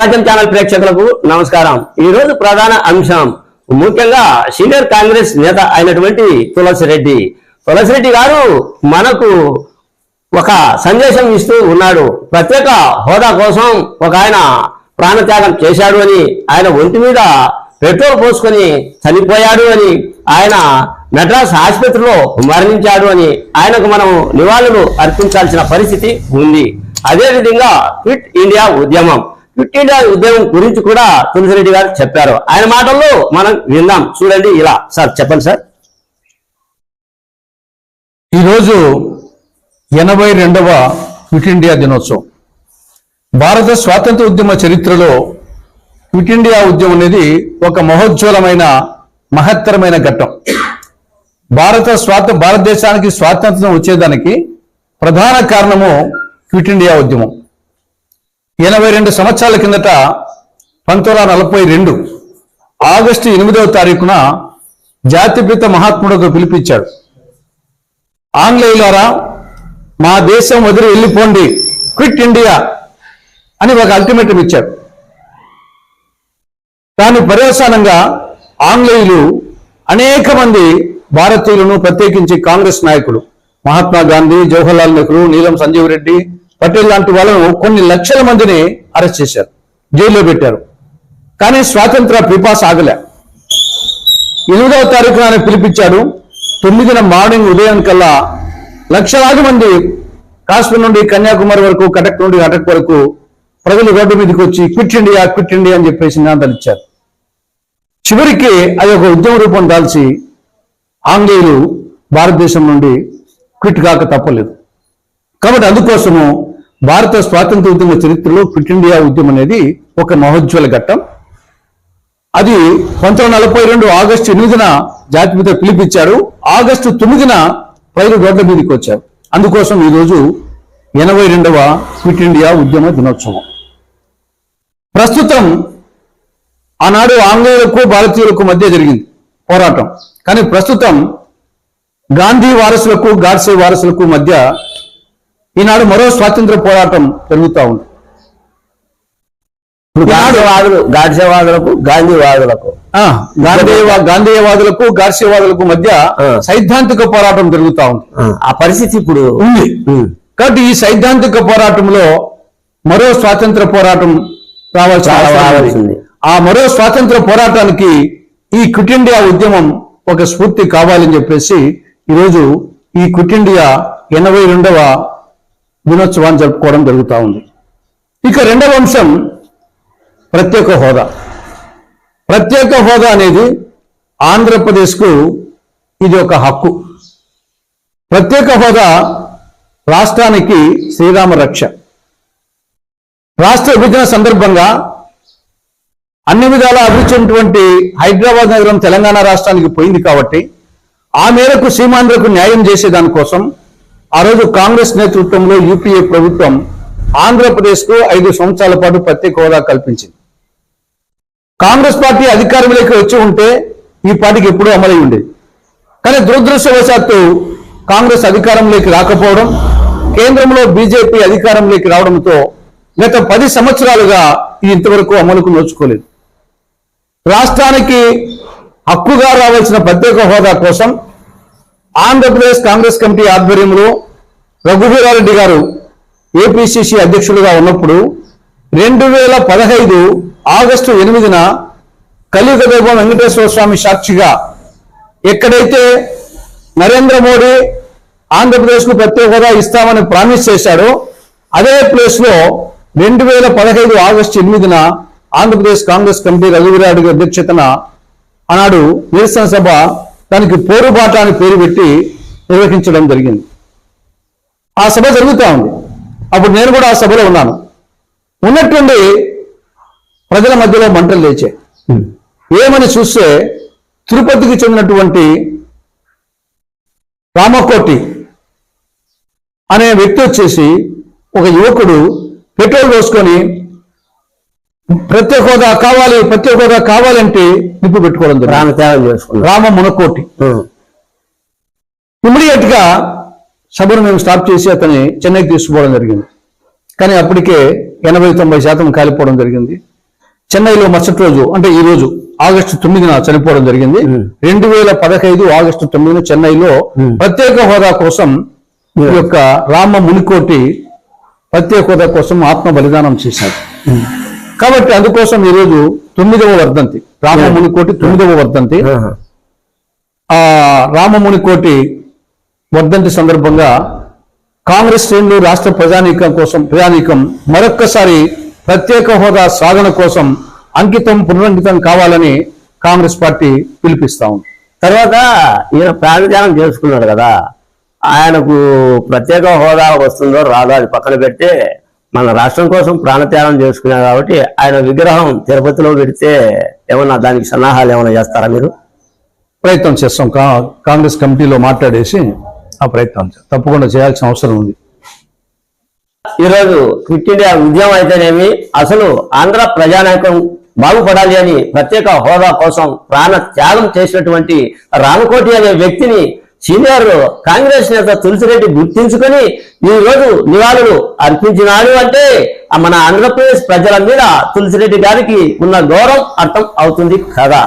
రాజ్యం ఛానల్ ప్రేక్షకులకు నమస్కారం. ఈ రోజు ప్రధాన అంశం ముఖ్యంగా సీనియర్ కాంగ్రెస్ నేత అయినటువంటి తులసిరెడ్డి. తులసిరెడ్డి గారు మనకు ఒక సందేశం ఇస్తూ ఉన్నాడు. ప్రత్యేక హోదా కోసం ఒక ఆయన ప్రాణత్యాగం చేశాడు అని ఆయన ఒంటి మీద పెట్రోల్ పోసుకొని చనిపోయాడు అని ఆయన మెడ్రాస్ ఆసుపత్రిలో మరణించాడు అని ఆయనకు మనం నివాళులు అర్పించాల్సిన పరిస్థితి ఉంది. అదేవిధంగా క్విట్ ఇండియా ఉద్యమం. క్విట్ ఇండియా ఉద్యమం గురించి కూడా తులసిరెడ్డి గారు చెప్పారు. ఆయన మాటల్లో మనం విందాం. చూడండి ఇలా. సార్ చెప్పండి సార్. ఈరోజు ఎనభై రెండవ క్విట్ ఇండియా దినోత్సవం. భారత స్వాతంత్ర ఉద్యమ చరిత్రలో క్విట్ ఇండియా ఉద్యమం అనేది ఒక మహోజ్వలమైన మహత్తరమైన ఘట్టం. భారత స్వాత భారతదేశానికి స్వాతంత్రం వచ్చేదానికి ప్రధాన కారణము క్విట్ ఇండియా ఉద్యమం. ఎనభై రెండు సంవత్సరాల కిందట పంతొమ్మిది వందల నలభై రెండు ఆగస్టు ఎనిమిదవ తారీఖున జాతిపిత మహాత్ముడుకు పిలిపించాడు ఆంగ్లేయులారా మా దేశం వదిలి వెళ్ళిపోండి. క్విట్ ఇండియా అని ఒక అల్టిమేటం ఇచ్చారు దాని పర్యవసానంగా ఆంగ్లేయులు అనేక మంది భారతీయులను ప్రత్యేకించి కాంగ్రెస్ నాయకులు మహాత్మా గాంధీ జవహర్లాల్ నెహ్రూ నీలం సంజీవ్ రెడ్డి పటేల్ లాంటి వాళ్ళను కొన్ని లక్షల మందిని అరెస్ట్ చేశారు జైల్లో పెట్టారు. కానీ స్వాతంత్ర పిపాస ఆగలే. ఎనిమిదవ తారీఖున ఆయన పిలిపించాడు తొమ్మిదిన మార్నింగ్ ఉదయం కల్లా లక్షలాది మంది కాశ్మీర్ నుండి కన్యాకుమారి వరకు కటక్ నుండి కటక్ వరకు ప్రజలు రోడ్డు మీదకి వచ్చి క్విట్ ఇండియా క్విట్ ఇండియా అని చెప్పేసి నినాదాలు ఇచ్చారు. చివరికి అది ఒక ఉద్యమ రూపం దాల్చి ఆంగ్లేయులు భారతదేశం నుండి క్విట్ కాక తప్పలేదు. కాబట్టి అందుకోసము భారత స్వాతంత్ర ఉద్యమ చరిత్రలో ఫిట్ ఇండియా ఉద్యమం అనేది ఒక మహోజ్వల ఘట్టం. అది పంతొమ్మిది నలభై రెండు ఆగస్టు ఎనిమిదిన జాతిపిత పిలిపించారు ఆగస్టు తొమ్మిదిన ప్రజలు రోడ్ల మీదకి వచ్చారు. అందుకోసం ఈరోజు ఎనభై రెండవ ఫిట్ ఇండియా ఉద్యమ దినోత్సవం. ప్రస్తుతం ఆనాడు ఆంగ్లేయులకు భారతీయులకు మధ్య జరిగింది పోరాటం. కానీ ప్రస్తుతం గాంధీ వారసులకు గాడ్సే వారసులకు మధ్య ఈనాడు మరో స్వాతంత్ర పోరాటం జరుగుతూ ఉంది గాంధీవాదులు గాడ్సేవాదులకు గాంధీవాదులకు గాంధేయవాదులకు గాడ్సేవాదులకు మధ్య. సైద్ధాంతిక పోరాటం జరుగుతా ఉంది ఆ పరిస్థితి ఇప్పుడు ఉంది. కాబట్టి ఈ సైద్ధాంతిక పోరాటంలో మరో స్వాతంత్ర పోరాటం. రావాల్సింది. ఆ మరో స్వాతంత్ర పోరాటానికి ఈ క్విట్ ఇండియా ఉద్యమం ఒక స్ఫూర్తి కావాలని చెప్పేసి ఈరోజు ఈ క్విట్ ఇండియా ఎనభై రెండవ దినోత్సవాన్ని జరుపుకోవడం జరుగుతూ ఉంది. ఇక రెండవ అంశం ప్రత్యేక హోదా. ప్రత్యేక హోదా అనేది ఆంధ్రప్రదేశ్కు ఇది ఒక హక్కు. ప్రత్యేక హోదా రాష్ట్రానికి శ్రీరామ రక్ష. రాష్ట్ర విభజన సందర్భంగా అన్ని విధాల అభివృద్ధి హైదరాబాద్ నగరం తెలంగాణ రాష్ట్రానికి పోయింది కాబట్టి ఆ మేరకు సీమాంధ్రకు న్యాయం చేసే దానికోసం ఆ రోజు కాంగ్రెస్ నేతృత్వంలో యూపీఏ ప్రభుత్వం ఆంధ్రప్రదేశ్కు ఐదు సంవత్సరాల పాటు ప్రత్యేక హోదా కల్పించింది. కాంగ్రెస్ పార్టీ అధికారంలోకి వచ్చి ఉంటే ఈ పార్టీకి ఎప్పుడూ అమలై ఉండేది. కానీ దురదృష్టవశాత్తు కాంగ్రెస్ అధికారంలోకి రాకపోవడం కేంద్రంలో బీజేపీ అధికారంలోకి రావడంతో గత పది సంవత్సరాలుగా ఇది ఇంతవరకు అమలుకు నోచుకోలేదు. రాష్ట్రానికి హక్కుగా రావాల్సిన ప్రత్యేక హోదా కోసం ఆంధ్రప్రదేశ్ కాంగ్రెస్ కమిటీ ఆధ్వర్యంలో రఘువీరారెడ్డి గారు ఏపీసీసీ అధ్యక్షులుగా ఉన్నప్పుడు రెండు వేల పదహైదు ఆగస్టు ఎనిమిదిన కలియుగ దైవం వెంకటేశ్వర స్వామి సాక్షిగా ఎక్కడైతే నరేంద్ర మోడీ ఆంధ్రప్రదేశ్కు ప్రత్యేక హోదా ఇస్తామని ప్రామిస్ చేశాడో అదే ప్లేస్లో రెండు వేల పదహైదు ఆగస్టు ఎనిమిదిన ఆంధ్రప్రదేశ్ కాంగ్రెస్ కమిటీ రఘువీరారెడ్డి అధ్యక్షతన ఆనాడు నిరసన సభ దానికి పోరుబాట అని పేరు పెట్టి నిర్వహించడం జరిగింది. ఆ సభ జరుగుతూ ఉంది. అప్పుడు నేను కూడా ఆ సభలో ఉన్నాను. ఉన్నట్టుండి ప్రజల మధ్యలో మంటలు లేచాయి. ఏమని చూస్తే తిరుపతికి చెందినటువంటి రామకోటి అనే వ్యక్తి వచ్చేసి ఒక యువకుడు పెట్రోల్ పోసుకొని ప్రత్యేక హోదా కావాలి ప్రత్యేక హోదా కావాలంటే నిప్పు పెట్టుకోవడం జరిగింది. ప్రాణత్యాగం చేసుకున్నారు రామ మునకోటి ఉమ్. ఇమ్మీడియట్గా సభను మేము స్టాప్ చేసి అతన్ని చెన్నైకి తీసుకుపోవడం జరిగింది. కానీ అప్పటికే ఎనభై తొంభై శాతం కాలిపోవడం జరిగింది. చెన్నైలో మరుసటి రోజు అంటే ఈ రోజు ఆగస్టు తొమ్మిదిన చనిపోవడం జరిగింది. రెండు వేల పదహైదు ఆగస్టు తొమ్మిదిన చెన్నైలో ప్రత్యేక హోదా కోసం ఈ యొక్క రామ మునికోటి ప్రత్యేక హోదా కోసం ఆత్మ బలిదానం చేశారు. కాబట్టి అందుకోసం ఈరోజు తొమ్మిదవ వర్ధంతి. రామ మునికోటి తొమ్మిదవ వర్ధంతి. ఆ రామముని కోటి వర్ధంతి సందర్భంగా కాంగ్రెస్ శ్రేణులు రాష్ట్ర ప్రజానీకం కోసం ప్రజానీకం మరొక్కసారి ప్రత్యేక హోదా సాధన కోసం అంకితం పునరంకితం కావాలని కాంగ్రెస్ పార్టీ పిలిపిస్తా ఉంది. తర్వాత ఈయన ప్రాణత్యాగం చేసుకున్నాడు కదా. ఆయనకు ప్రత్యేక హోదా వస్తుందో రాదో అది పక్కన పెడితే మన రాష్ట్రం కోసం ప్రాణత్యాగం చేసుకున్నారు కాబట్టి ఆయన విగ్రహం తిరుపతిలో పెడితే ఏమన్నా దానికి సన్నాహాలు ఏమైనా చేస్తారా మీరు ప్రయత్నం చేస్తాం కాంగ్రెస్ కమిటీలో మాట్లాడేసి ఆ ప్రయత్నం. తప్పకుండా చేయాల్సిన అవసరం ఉంది ఈరోజు క్విట్ ఇండియా ఉద్యమం అయితేనేమి అసలు ఆంధ్ర ప్రజానాయకం బాగుపడాలి అని ప్రత్యేక హోదా కోసం ప్రాణ త్యాగం చేసినటువంటి రామకోటి అనే వ్యక్తిని సీనియర్ కాంగ్రెస్ నేత తులసిరెడ్డి గుర్తించుకొని ఈ రోజు నివాళులు అర్పించినాడు అంటే మన ఆంధ్రప్రదేశ్ ప్రజల మీద తులసిరెడ్డి గారికి ఉన్న గౌరవం అర్థం అవుతుంది కదా.